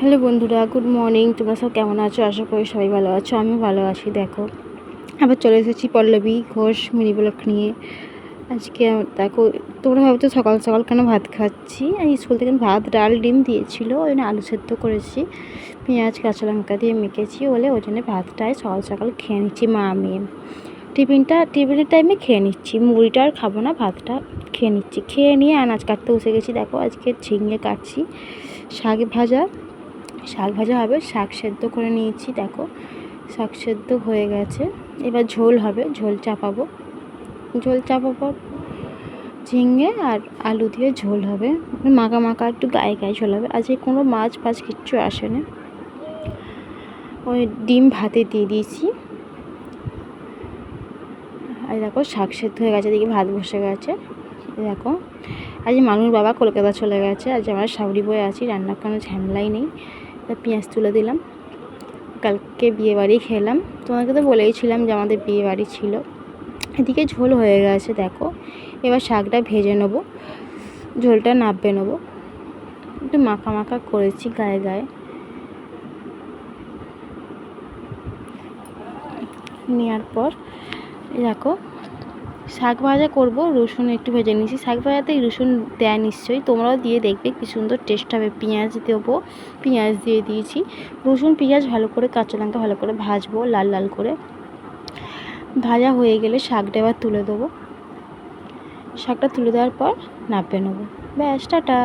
Hello বন্ধুরা, good morning. তোমরা সব কেমন আছো? আশা করি সবাই ভালো আছো। আমি ভালো আছি, দেখো। আবার চলে এসেছি পল্লবী ঘোষ মিনি ব্লক নিয়ে। আজকে দেখো, তোমরা ভাবছ সকাল সকাল কেন ভাত খাচ্ছি? আমি স্কুল থেকে ভাত, ডাল, ডিম দিয়েছিলো, ওই জন্য আলু সেদ্ধ করেছি। পেঁয়াজ, কাঁচা লঙ্কা দিয়ে মেখেছি বলে ওই জন্য ভাতটাই সকাল সকাল খেয়ে নিচ্ছি মা মেয়ে টিফিনটা, টিফিনের টাইমে খেয়ে নিচ্ছি। মুড়িটা আর খাব না, ভাতটা খেয়ে নিচ্ছি। খেয়ে নিয়ে আনাজ কাটতে বসে গেছি। দেখো, আজকে ঝিঙে কাটছি, শাক ভাজা শাক ভাজা হবে, শাক সেদ্ধ করে নিয়েছি, দেখো। শাক সেদ্ধ হয়ে গেছে। এবার ঝোল হবে, ঝোল চাপাবো। ঝোল চাপাবো ঝিঙে আর আলু দিয়ে ঝোল হবে। মাখা মাখা একটু গায়ে গায়ে ঝোল হবে। আজকে কোনো মাছ ফাছ কিচ্ছু আসে না ওই ডিম ভাতে দিয়ে দিয়েছি। আর দেখো, শাক সেদ্ধ হয়ে গেছে দেখি ভাত বসে গেছে। দেখো, আজ মানুষ বাবা কলকাতা চলে গেছে। আজ আমরা সাবরি বয়ে আছি, রান্নার কোনো ঝামেলাই নেই। পেঁয়াজ তুলে দিলাম। কালকে বিয়ে বাড়ি খেলাম। তোমাকে তো বলেইছিলাম যে আমাদের বিয়ে বাড়ি ছিল। এদিকে ঝোল হয়ে গেছে, দেখো। এবার শাকটা ভেজে নেব। ঝোলটা নাববে নেব। একটু মাখা মাখা করেছি গায়ে গায়ে। নেওয়ার পর দেখো শাক ভাজা করব, রসুন একটু ভেজে নিয়েছি। শাক ভাজাতেই রসুন দেয় নিশ্চয়ই, তোমরাও দিয়ে দেখবে কী সুন্দর টেস্ট হবে। পেঁয়াজ দেবো, পেঁয়াজ দিয়ে দিয়েছি। রসুন, পেঁয়াজ ভালো করে, কাঁচা লঙ্কা ভালো করে ভাজবো লাল লাল করে। ভাজা হয়ে গেলে শাকটা এবার তুলে দেবো। শাকটা তুলে দেওয়ার পর নাপে নেব। ব্যাস, টাটা।